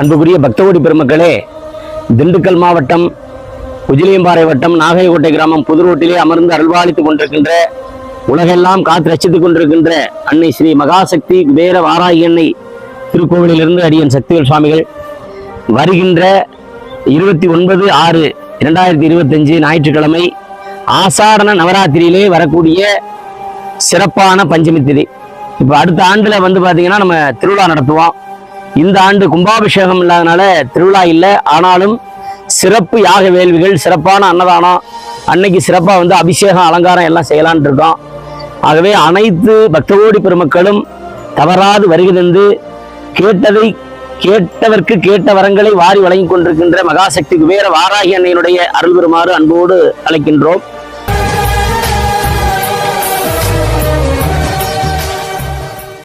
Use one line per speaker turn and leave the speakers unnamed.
அன்புக்குரிய பக்தகோடி பெருமக்களே திண்டுக்கல் மாவட்டம் குஜிலியம்பாறை வட்டம் நாகைக்கோட்டை கிராமம் புதுரோட்டிலே அமர்ந்து அருள்வாளித்துக் கொண்டிருக்கின்ற உலகெல்லாம் காத்து ரசித்துக் கொண்டிருக்கின்ற அன்னை ஸ்ரீ மகாசக்தி குபேர வாராகி அன்னை திருக்கோவிலிருந்து அடியன் சக்திவேல் சுவாமிகள். வருகின்ற இருபத்தி ஒன்பது ஆறு இரண்டாயிரத்தி இருபத்தஞ்சு ஞாயிற்றுக்கிழமை ஆசாரண நவராத்திரியிலே வரக்கூடிய சிறப்பான பஞ்சமி திதி. இப்போ அடுத்த ஆண்டில் வந்து பார்த்தீங்கன்னா நம்ம திருவிழா நடத்துவோம். இந்த ஆண்டு கும்பாபிஷேகம் இல்லாதனால திருவிழா இல்லை. ஆனாலும் சிறப்பு யாக வேள்விகள் சிறப்பான அன்னதானம் அன்னைக்கு சிறப்பாக வந்து அபிஷேகம் அலங்காரம் எல்லாம் செய்யலான்னு இருக்கோம். ஆகவே அனைத்து பக்தகோடி பெருமக்களும் தவறாது வருகை தந்து கேட்டதை கேட்டவர்க்கு கேட்ட வரங்களை வாரி வழங்கிக் கொண்டிருக்கின்ற மகாசக்தி குபேர வாராகி அன்னையினுடைய அருள் பெறுமாறு அன்போடு அழைக்கின்றோம்.